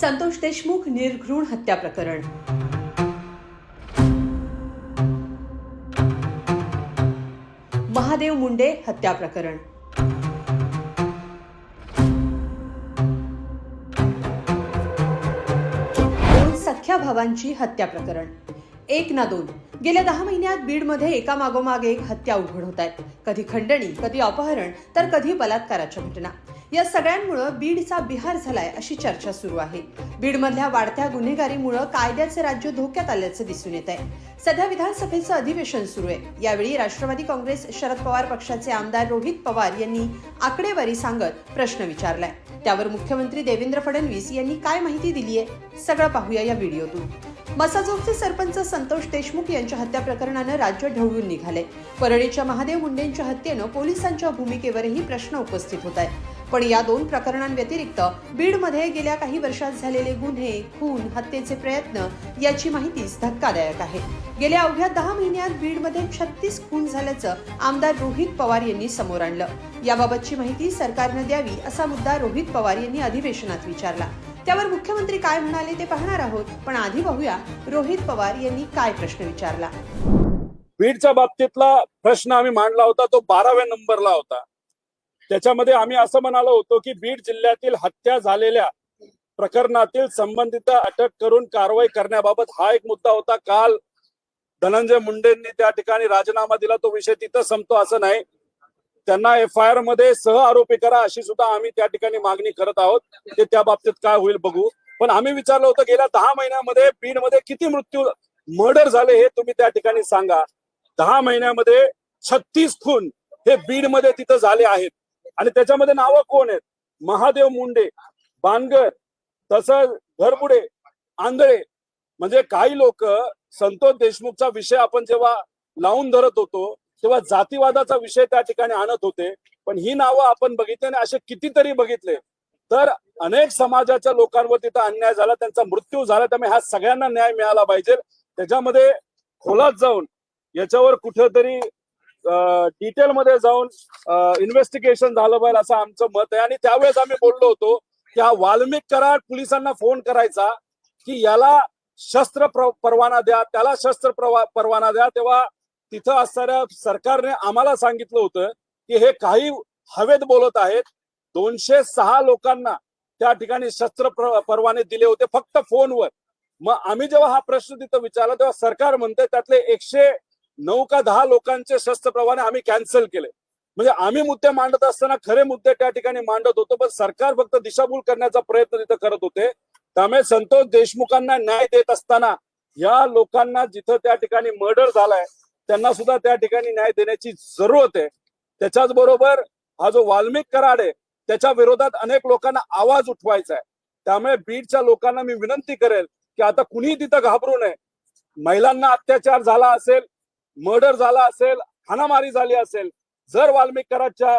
संतोष देशमुख निर्घृण हत्या प्रकरण. महादेव मुंडे हत्या प्रकरण. दोन सख्या भावांची हत्या प्रकरण. एक ना दोन. गेल्या दहा महिन्यात बीडमध्ये एका मागोमाग एक हत्या उघड होत आहेत. कधी खंडणी कधी अपहरण तर कधी बलात्काराच्या घटना. या सगळ्यांमुळं बीडचा बिहार झालाय अशी चर्चा सुरू आहे. बीडमधल्या वाढत्या गुन्हेगारीमुळं कायद्याचे राज्य धोक्यात आल्याचं दिसून येत आहे सध्या विधानसभेचं अधिवेशन सुरू आहे. यावेळी राष्ट्रवादी काँग्रेस शरद पवार पक्षाचे आमदार रोहित पवार यांनी आकडेवारी सांगत प्रश्न विचारलाय. त्यावर मुख्यमंत्री देवेंद्र फडणवीस यांनी काय माहिती दिली आहे सगळं पाहूया या व्हिडिओतून. मसाजोगचे सरपंच संतोष देशमुख यांच्या हत्या प्रकरणानं राज्य ढवळून निघाले परळीच्या महादेव मुंडेंच्या हत्येनं पोलिसांच्या भूमिकेवरही प्रश्न उपस्थित होत आहेत पण या दोन प्रकरणांव्यतिरिक्त बीडमध्ये गेल्या काही वर्षात झालेले गुन्हे खून हत्येचे प्रयत्न याची माहितीच धक्कादायक आहे. गेल्या अवघ्या दहा महिन्यात बीडमध्ये छत्तीस खून झाल्याचं आमदार रोहित पवार यांनी समोर आणलं. याबाबतची माहिती सरकारनं द्यावी असा मुद्दा रोहित पवार यांनी अधिवेशनात विचारला. त्यावर मुख्यमंत्री काय म्हणाले ते पाहणार आहोत पण आधी पाहूया रोहित पवार यांनी काय प्रश्न विचारला. बीडच्या बाबतीतला प्रश्न आम्ही मांडला होता तो बाराव्या नंबरला होता. त्याच्यामध्ये आम्ही असं म्हणालो होतो की बीड जिल्ह्यातील हत्या झालेल्या प्रकरणातील संबंधित अटक करून कारवाई करण्याबाबत हा एक मुद्दा होता. काल धनंजय मुंडेंनी त्या ठिकाणी राजीनामा दिला. तो विषय तिथं संपतो असं नाही. त्यांना एफ आय आरमध्ये सह आरोपी करा अशी सुद्धा आम्ही त्या ठिकाणी मागणी करत आहोत. ते त्या बाबतीत काय होईल बघू. पण आम्ही विचारलं होतं गेल्या दहा महिन्यामध्ये बीडमध्ये किती मृत्यू मर्डर झाले हे तुम्ही त्या ठिकाणी सांगा. दहा महिन्यामध्ये छत्तीस खून हे बीडमध्ये तिथं झाले आहेत. आणि त्याच्यामध्ये नावं कोण आहेत? महादेव मुंडे बानगर तसंच घरबुडे आंधळे. म्हणजे काही लोक संतोष देशमुखचा विषय आपण जेव्हा लावून धरत होतो तेव्हा जातीवादाचा विषय त्या ठिकाणी आणत होते. पण ही नावं आपण बघितले आणि असे कितीतरी बघितले. तर अनेक समाजाच्या लोकांवर तिथं अन्याय झाला त्यांचा मृत्यू झाला त्यामुळे ह्या सगळ्यांना न्याय मिळाला पाहिजे. त्याच्यामध्ये खोलात जाऊन याच्यावर कुठेतरी डिटेलमध्ये जाऊन इन्व्हेस्टिगेशन झालं पाहिजे असं आमचं मत आहे. आणि त्यावेळेस आम्ही बोललो होतो की हा वाल्मिक कराड पोलिसांना फोन करायचा की याला शस्त्र परवाना द्या त्याला शस्त्र परवाना द्या. तेव्हा तिथं असणाऱ्या सरकारने आम्हाला सांगितलं होतं की हे काही हवेत बोलत आहेत. दोनशे सहा लोकांना त्या ठिकाणी शस्त्र परवाने दिले होते फक्त फोनवर. मग आम्ही जेव्हा हा प्रश्न तिथं विचारला तेव्हा सरकार म्हणते त्यातले एकशे नऊ का दहा लोकांचे शस्त्र परवाने आम्ही कॅन्सल केले. म्हणजे आम्ही मुद्दे मांडत असताना खरे मुद्दे त्या ठिकाणी मांडत होतो पण सरकार फक्त दिशाभूल करण्याचा प्रयत्न तिथं करत होते. त्यामुळे संतोष देशमुखांना न्याय देत असताना या लोकांना जिथं त्या ठिकाणी मर्डर झालाय त्यांना सुद्धा त्या ठिकाणी न्याय देण्याची जरूरत आहे. त्याच्याच बरोबर हा जो वाल्मिक कराड आहे त्याच्या विरोधात अनेक लोकांना आवाज उठवायचा आहे त्यामुळे बीडच्या लोकांना मी विनंती करेल की आता कुणीही तिथं घाबरू नये. महिलांना अत्याचार झाला असेल मर्डर झाला असेल हाणामारी झाली असेल जर वाल्मिकराच्या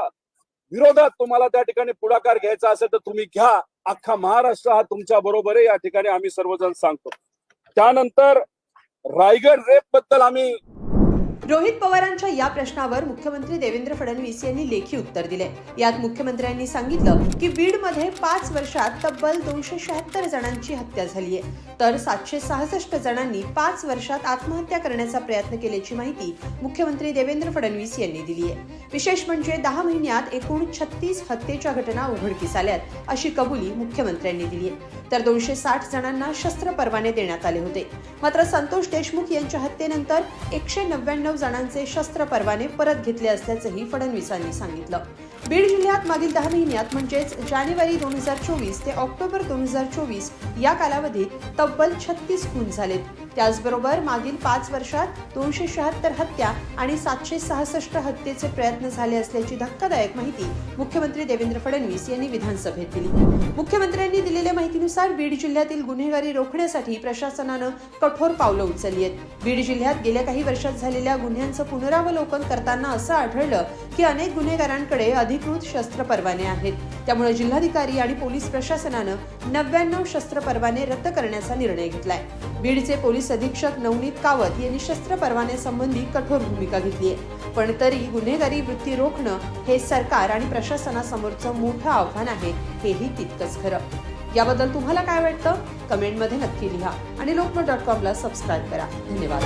विरोधात तुम्हाला त्या ठिकाणी पुढाकार घ्यायचा असेल तर तुम्ही घ्या. अख्खा महाराष्ट्र हा तुमच्या बरोबर आहे या ठिकाणी आम्ही सर्वजण सांगतो. त्यानंतर रायगड रेपबद्दल आम्ही रोहित पवारांच्या या प्रश्नावर मुख्यमंत्री देवेंद्र फडणवीस यांनी लेखी उत्तर दिले. यात मुख्यमंत्र्यांनी सांगितलं की बीडमध्ये पाच वर्षात तब्बल दोनशे शहात्तर जणांची हत्या झाली आहे. तर सातशे सहासष्ट जणांनी पाच वर्षात आत्महत्या करण्याचा प्रयत्न केल्याची माहिती मुख्यमंत्री देवेंद्र फडणवीस यांनी दिली आहे. विशेष म्हणजे दहा महिन्यात एकूण छत्तीस हत्येच्या घटना उघडकीस आल्यात अशी कबुली मुख्यमंत्र्यांनी दिली आहे. तर दोनशे साठ जणांना शस्त्र परवाने देण्यात आले होते. मात्र संतोष देशमुख यांच्या हत्येनंतर एकशे नव्याण्णव जणांचे शस्त्र परवाने परत घेतले असल्याचंही फडणवीसांनी सांगितलं. बीड जिल्ह्यात मागील दहा महिन्यात म्हणजेच जानेवारी दोन हजार चोवीस ते ऑक्टोबर दोन हजार चोवीस या कालावधीत तब्बल छत्तीस खून झालेत. त्याचबरोबर मागील पाच वर्षात दोनशे शहात्तर हत्या आणि सातशे सहासष्ट हत्येचे प्रयत्न झाले असल्याची धक्कादायक माहिती मुख्यमंत्री देवेंद्र फडणवीस यांनी विधानसभेत दिली. मुख्यमंत्र्यांनी दिलेल्या माहितीनुसार बीड जिल्ह्यातील गुन्हेगारी रोखण्यासाठी प्रशासनानं कठोर पावलं उचलली आहेत. बीड जिल्ह्यात गेल्या काही वर्षात झालेल्या गुन्ह्यांचं पुनरावलोकन करताना असं आढळलं की अनेक गुन्हेगारांकडे अधिकृत शस्त्र परवाने आहेत. त्यामुळे जिल्हाधिकारी आणि पोलीस प्रशासनानं नव्याण्णव शस्त्र परवाने रद्द करण्याचा निर्णय घेतलाय. बीडचे पोलीस अधीक्षक नवनीत कावत यांनी शस्त्र परवान्यासंबंधी कठोर भूमिका घेतली आहे. पण तरी गुन्हेगारी वृत्ती रोखणं हे सरकार आणि प्रशासनासमोरचं मोठं आव्हान आहे हेही तितकंच खरं. याबद्दल तुम्हाला काय वाटतं? कमेंटमध्ये नक्की लिहा आणि लोकमत डॉट कॉमला सबस्क्राईब करा. धन्यवाद.